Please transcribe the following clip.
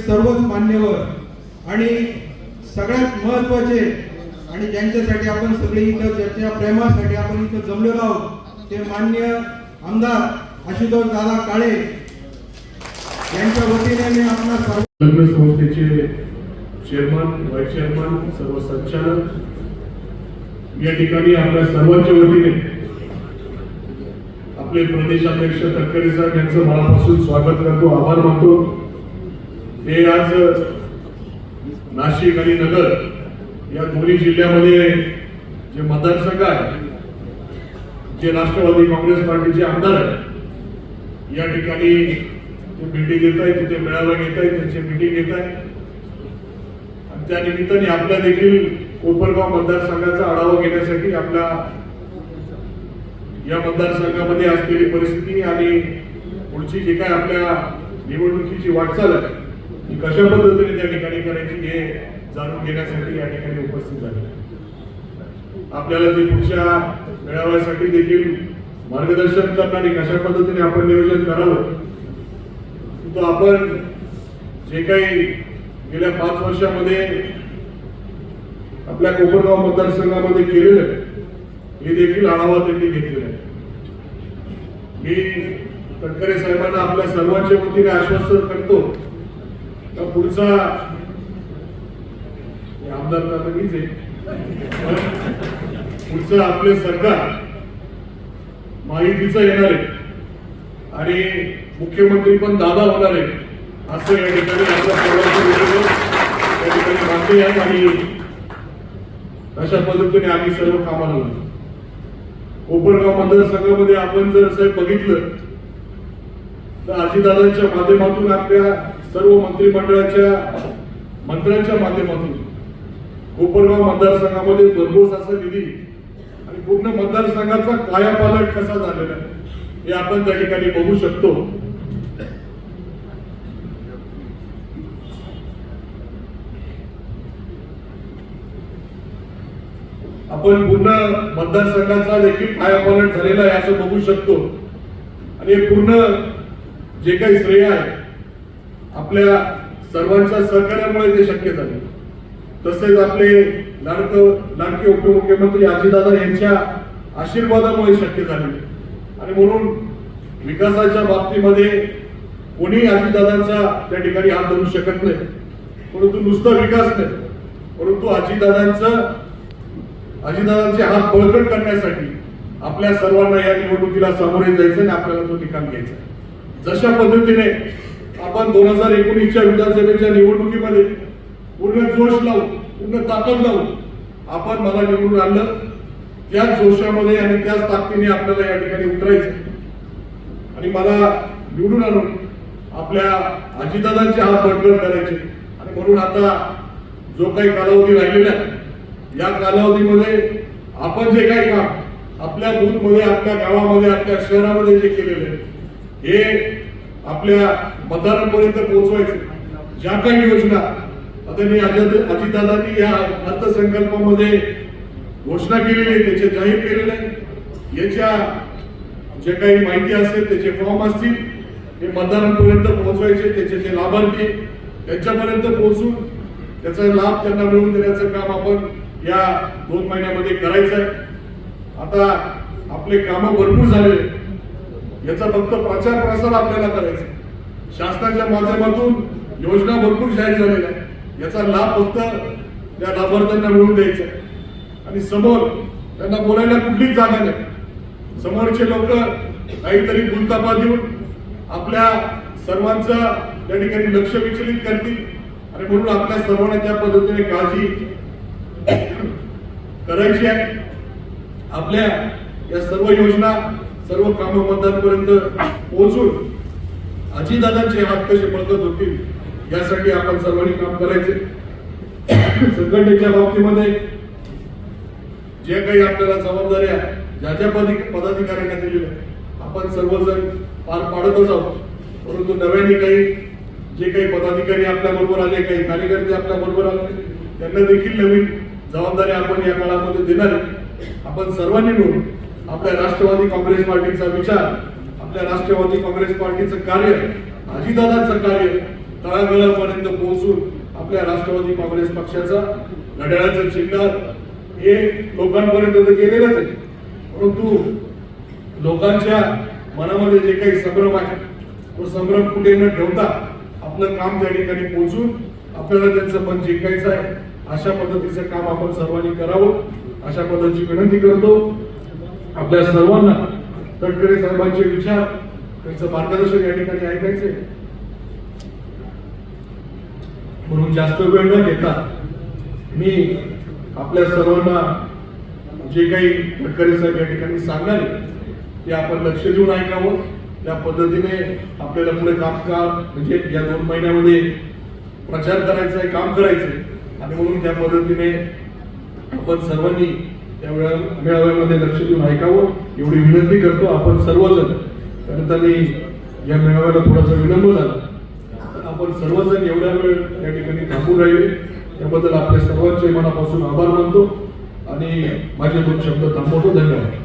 सर्वच मान्यवर आणि सगळ्यात महत्त्वाचे आणि ज्यांच्यासाठी आपण सगळे इथं ज्याच्या प्रेमासाठी आपण इथं जमलेलो आहोत ते मान्य आमदार आशुतोष दादा काळे यांच्या वतीने मी आपला सर्व संस्थेचे चेअरमन व्हाईस चेअरमन सर्व संचालक या ठिकाणी आपल्या सर्वांच्या वतीने आपले प्रदेशाध्यक्ष तटकरे साहेब यांचं मनापासून स्वागत करतो आभार मानतो. हे आज नाशिक आणि नगर या दोन्ही जिल्ह्यामध्ये जे मतदारसंघ आहे जे राष्ट्रवादी काँग्रेस पार्टीचे आमदार आहेत या ठिकाणी ते भेटी देत आहेत तिथे मेळावा घेत आहेत त्यांची मिटिंग घेत आहेत. आणि त्या निमित्ताने आपल्या देखील कोपरगाव मतदारसंघाचा आढावा घेण्यासाठी आपल्या या मतदारसंघामध्ये असलेली परिस्थिती आणि पुढची जी काय आपल्या निवडणुकीची वाटचाल आहे ती कशा पद्धतीने त्या ठिकाणी करायची हे जाणून घेण्यासाठी या ठिकाणी उपस्थित झाले. आपल्याला ती पुढच्या मेळाव्यासाठी देखील मार्गदर्शन करणारी कशा पद्धतीने आपण नियोजन करावं तो आपण जे काही गेल्या पाच वर्षामध्ये आपल्या कोपरगाव मतदारसंघामध्ये केलेलं आहे हे देखील आढावा त्यांनी घेतलेला आहे. मी तटकरे साहेबांना आपल्या सर्वांच्या वतीने आश्वासन करतो. का पुढचा आमदार तर मीच आहे. पुढचं आपले सरकार माहितीचं येणार आहे. आणि मुख्यमंत्री पण दादा होणार आहे. असं या ठिकाणी आपल्या सर्वांच्या या ठिकाणी मागणी आहे आणि अशा पद्धतीने आम्ही सर्व कामाला लागलो. कोपरगाव मतदारसंघामध्ये आपण जर साहेब बघितलं तर अजितदादांच्या माध्यमातून आपल्या सर्व मंत्रिमंडळाच्या मंत्र्यांच्या माध्यमातून कोपरगाव मतदारसंघामध्ये भरघोस असा निधी आणि पूर्ण मतदारसंघाचा कायापालट कसा झालेला आहे हे आपण त्या ठिकाणी बघू शकतो. आपण पूर्ण मतदारसंघाचा देखील कायापालट झालेला आहे असं बघू शकतो. आणि हे पूर्ण जे काही श्रेय आहे आपल्या सर्वांच्या सहकार्यामुळे ते शक्य झाले. तसेच आपले लाडक लाडके उपमुख्यमंत्री अजितदादा यांच्या आशीर्वादामुळे शक्य झाले. आणि म्हणून विकासाच्या बाबतीमध्ये कोणी अजितदादांचा त्या ठिकाणी हात धरू शकत नाही. परंतु नुसता विकास नाही. परंतु अजितदादांचं अजितदादांचे हात बळकट करण्यासाठी आपल्या सर्वांना या निवडणुकीला सामोरे जायचं आणि आपल्याला तो निकाल घ्यायचा जशा पद्धतीने आपण दोन हजार एकोणीसच्या विधानसभेच्या निवडणुकीमध्ये पूर्ण जोश लावून पूर्ण ताकद लावून आपण मला निवडून आणलं. त्याच जोशामध्ये आणि त्याच ताकदीने आपल्याला या ठिकाणी उतरायचं आणि मला निवडून आणून आपल्या अजितदादांचे हात बळकट करायचे. आणि म्हणून आता जो काही कालावधी राहिलेला आहे या कालावधीमध्ये आपण जे काही काम आपल्या बूथमध्ये आपल्या गावामध्ये आपल्या शहरामध्ये जे केलेले आहे हे आपल्या मतदारांपर्यंत पोहोचवायचे. ज्या काही योजना आदरणीय अजित अजितदादांनी या अर्थसंकल्पामध्ये घोषणा केलेली आहे त्याचे जाहीर केलेले आहे. याच्या जे काही माहिती असेल त्याचे फॉर्म असतील हे मतदारांपर्यंत पोहोचवायचे त्याचे जे लाभार्थी त्यांच्यापर्यंत पोहोचून त्याचा लाभ त्यांना मिळवून देण्याचं काम आपण या दोन महिन्यामध्ये करायचं आहे आता आपले कामं भरपूर झाले. आहेत. याचा फक्त प्रचार प्रसार आपल्याला करायचा. आहे. शासनाच्या माध्यमातून योजना भरपूर जाहीर झालेल्या याचा लाभ फक्त त्या लाभार्थ्यांना मिळवून द्यायचा आहे. आणि समोर त्यांना बोलायला कुठलीच जागा नाही. समोरचे लोक काहीतरी गुलतापा देऊन आपल्या सर्वांचं त्या ठिकाणी लक्ष विचलित करतील. आणि म्हणून आपल्या सर्वांना त्या पद्धतीने काळजी करायची आहे. आपल्या या सर्व योजना सर्व कामं मतदारपर्यंत पोहोचून अजितदादांचे हात कसे बळकत होतील यासाठी आपण सर्वांनी काम करायचे. संघटनेच्या बाबतीमध्ये जे काही आपल्याला जबाबदाऱ्या ज्या ज्या पदाधिकाऱ्यांना दिलेल्या आपण सर्वजण पार पाडतच आहोत. परंतु नव्याने काही जे काही पदाधिकारी आपल्या बरोबर आले काही कार्यकर्ते आपल्या बरोबर आले त्यांना देखील नवीन जबाबदारी आपण या काळामध्ये देणार आहे. आपण सर्वांनी मिळून आपल्या राष्ट्रवादी काँग्रेस पार्टीचा विचार आपल्या राष्ट्रवादी काँग्रेस पार्टीचं कार्य अजितदादाचं कार्य तळागळापर्यंत पोहोचून आपल्या राष्ट्रवादी काँग्रेस पक्षाचा घड्याळाचं चिन्ह हे लोकांपर्यंत तर गेलेलंच आहे. परंतु लोकांच्या मनामध्ये जे काही संभ्रम आहे तो संभ्रम कुठे न ठेवता आपलं काम त्या ठिकाणी पोहोचून आपल्याला त्यांचं मन जिंकायचं आहे. अशा पद्धतीचं काम आपण सर्वांनी करावं. अशा पद्धतीची विनंती करतो. आपल्या सर्वांना तटकरे साहेबांचे विचार त्यांचं मार्गदर्शन या ठिकाणी ऐकायचे म्हणून जास्त वेळ न घेता मी आपल्या सर्वांना जे काही तटकरे साहेब या ठिकाणी सांगणार ते आपण लक्ष देऊन ऐकावं. त्या पद्धतीने आपल्याला पुढे काम का म्हणजे या दोन महिन्यामध्ये प्रचार करायचा आहे काम करायचं आहे आणि म्हणून त्या पद्धतीने आपण सर्वांनी त्या मेळाव्यामध्ये लक्ष देऊन ऐकावं. एवढी विनंती करतो आपण सर्वजण. कारण त्यांनी या मेळाव्याला थोडासा विलंब झाला. तर आपण सर्वजण एवढ्या वेळ या ठिकाणी थांबून राहिले. त्याबद्दल आपल्या सर्वांचे मनापासून आभार मानतो. आणि माझे दोन शब्द थांबवतो. धन्यवाद.